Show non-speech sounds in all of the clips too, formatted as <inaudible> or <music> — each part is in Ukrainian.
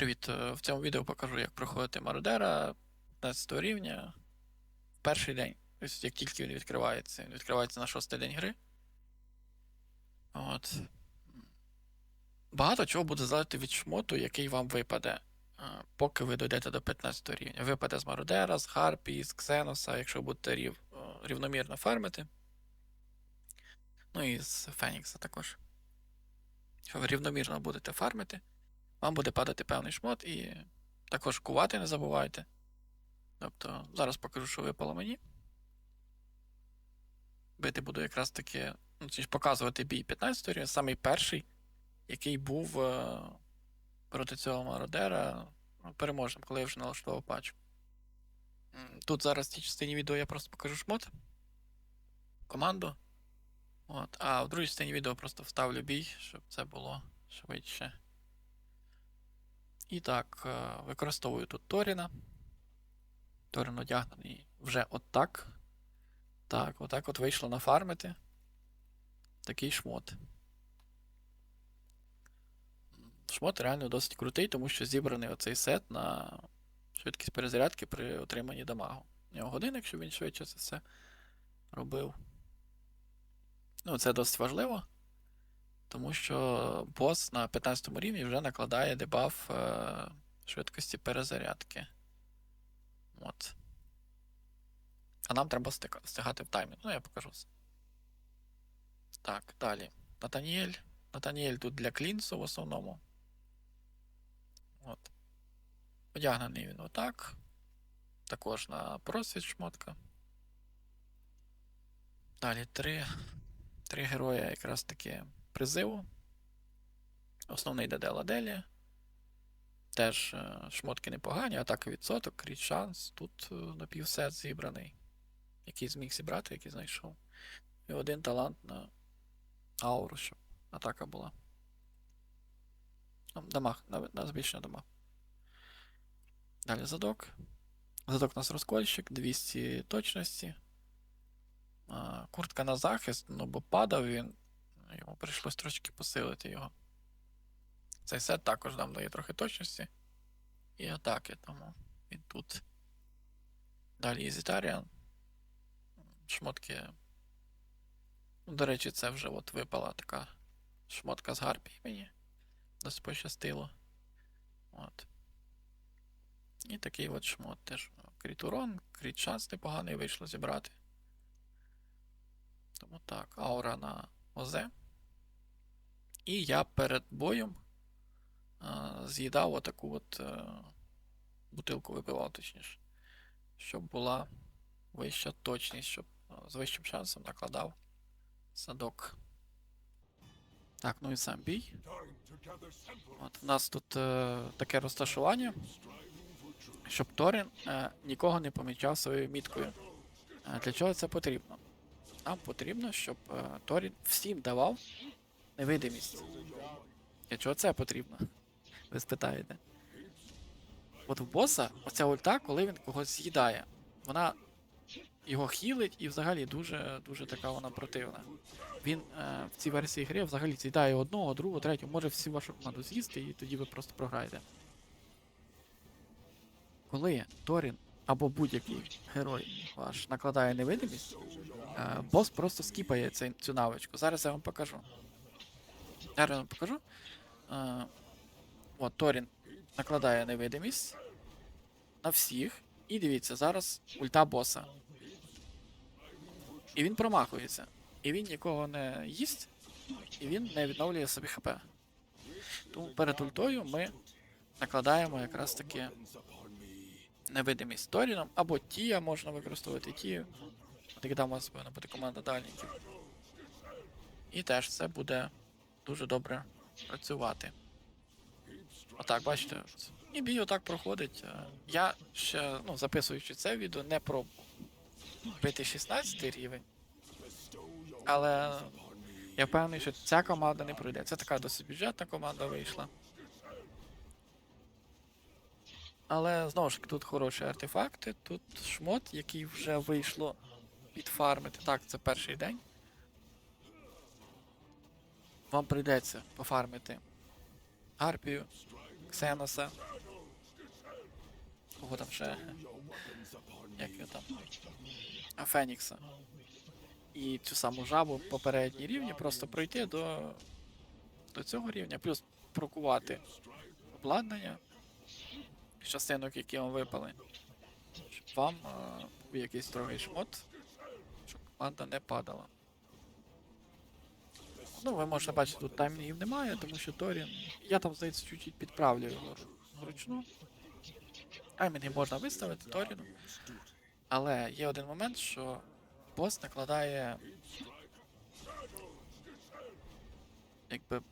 Привіт! е, В цьому відео покажу, як проходити Мародера 15 рівня в перший день. Тобто, як тільки він відкривається. Він відкривається на шостий день гри. От. Багато чого буде залежати від шмоту, який вам випаде, е, поки ви дійдете до 15 рівня. Випаде з Мародера, з Харпії, з Ксеноса, якщо будете рів, е, рівномірно фармити. Ну і з Фенікса також. Якщо ви рівномірно будете фармити, вам буде падати певний шмот і також кувати не забувайте. Тобто, зараз покажу, що випало мені. Бити буду якраз таки, ну, точніше, показувати бій 15 рівня, самий перший, який був е, проти цього мародера ну, переможним, коли я вже налаштував патч. Тут зараз в цій частині відео я просто покажу шмот, команду. От, а в другій частині відео просто вставлю бій, щоб це було швидше. І так, е, використовую тут Торіна. Торін одягнений вже отак. Так, отак от вийшло нафармити. Такий шмот. Шмот реально досить крутий, тому що зібраний оцей сет на швидкість перезарядки при отриманні дамагу. У нього годинник, щоб він швидше це все робив. Ну, це досить важливо. Тому що бос на 15 рівні вже накладає дебаф е, швидкості перезарядки. От. А нам треба стика- стигати в таймінг. Ну, я покажу. Так, далі. Натаніель. Натаніель тут для клінсу в основному. От. Одягнений він отак. Також на просвіт шмотка. Далі три. Три героя якраз таки призиву. Основний ДД Ладелі. Теж е, шмотки непогані, атака відсоток, кріт шанс. Тут е, напівсет зібраний. Який зміг зібрати, який знайшов. І один талант на ауру, щоб атака була. Ну, Дамаг, на, на збільшення дамаг. Далі задок. Задок у нас розкольщик, 200 точності. Куртка на захист, ну бо падав він. Йому прийшлось трошки посилити його. Цей сет також нам дає трохи точності. І атаки, тому він тут. Далі Ізітаріан. Шмотки. Ну, До речі, це вже от випала така шмотка з Гарпії мені. Досить пощастило. От. І такий от шмот теж. Кріт урон, кріт шанс непоганий вийшло зібрати. Тому так, аура на ОЗ. І я перед боєм з'їдав отаку от е, бутилку випивав, точніше. Щоб була вища точність, щоб е, з вищим шансом накладав садок. Так, ну і сам бій. От у нас тут е, таке розташування, щоб Торін е, нікого не помічав своєю міткою. Е, для чого це потрібно? Нам потрібно, щоб е, Торін всім давав невидимість. Чого це потрібно? Ви спитаєте. От в боса оця ульта, коли він когось з'їдає, вона його хілить і взагалі дуже дуже така вона противна. Він е, в цій версії гри взагалі з'їдає одного, другого, третього, може всю вашу команду з'їсти, і тоді ви просто програєте. Коли Торін або будь-який герой ваш накладає невидимість, бос просто скіпає цю навичку. Зараз я вам покажу. Зараз я вам покажу. Е, от, Торін накладає невидимість на всіх. І дивіться, зараз ульта боса. І він промахується. І він нікого не їсть, і він не відновлює собі ХП. Тому перед ультою ми накладаємо якраз таки невидимість Торіном, або Тія можна використовувати Тію. Тоді там у вас повинна бути команда дальників. І теж це буде дуже добре працювати. Отак, бачите, і бій отак проходить. Е, Я ще, ну, записуючи це відео, не про бити 16 рівень. Але я впевнений, що ця команда не пройде. Це така досить бюджетна команда вийшла. Але знову ж таки, тут хороші артефакти, тут шмот, який вже вийшло підфармити. Так, це перший день. Вам прийдеться пофармити Гарпію, Ксеноса, кого там ще. Як його там. А, Фенікса. І цю саму жабу попередній рівні просто пройти до, до цього рівня, плюс прокувати обладнання частинок, які вам випали. Щоб вам е, був якийсь строгий шмот, команда не падала. Ну, ви можете бачити, тут таймінгів немає, тому що Торін. Я там, здається, чуть-чуть підправлю його вручну. Таймінги можна виставити Торіну. Але є один момент, що бос накладає. Якби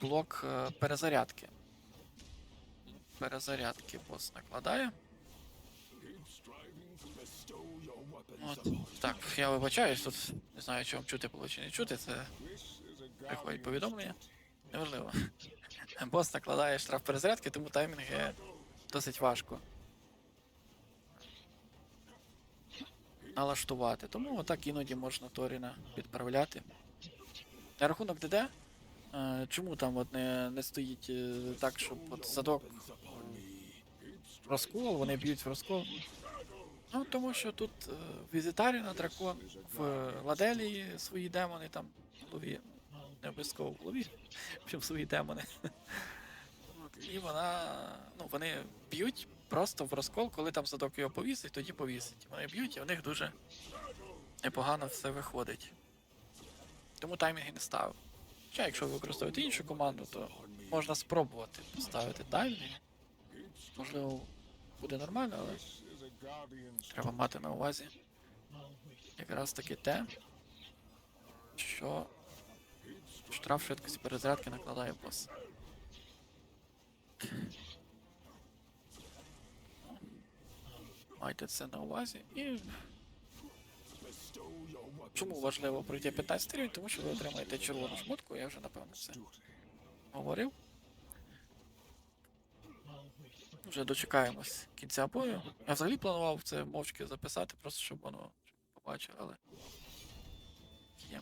блок е, перезарядки. Перезарядки бос накладає. От, так, я вибачаюсь, тут не знаю, чи вам чути було чи не чути, це приходять повідомлення. Неважливо. Бос накладає штраф перезарядки, тому таймінги досить важко. Налаштувати. Тому отак іноді можна Торіна підправляти. На рахунок ДД, е, чому там от не, не стоїть е, так, щоб от задок в розкол, вони б'ють в розкол. Ну, тому що тут е, в Візитарі на дракон, в Ладелії свої демони там в голові. Не обов'язково в голові, <laughs> щоб свої демони. І вона. Ну, вони б'ють просто в розкол, коли там задок його повісить, тоді повісить. Вони б'ють, і в них дуже непогано все виходить. Тому таймінги не ставив. Хоча, якщо ви використовуєте іншу команду, то можна спробувати поставити таймінги. Можливо, буде нормально, але треба мати на увазі якраз таки те, що штраф швидкості перезарядки накладає бос. Майте це на увазі і. Чому важливо пройти 15 рівень? Тому що ви отримаєте червону шмотку, я вже напевно це говорив. Вже дочекаємось кінця бою. Я взагалі планував це мовчки записати, просто щоб воно побачив, але. Є.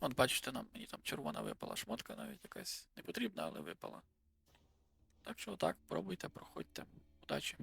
От бачите, нам мені там червона випала шмотка навіть якась не потрібна, але випала. Так що так, пробуйте, проходьте. Удачі.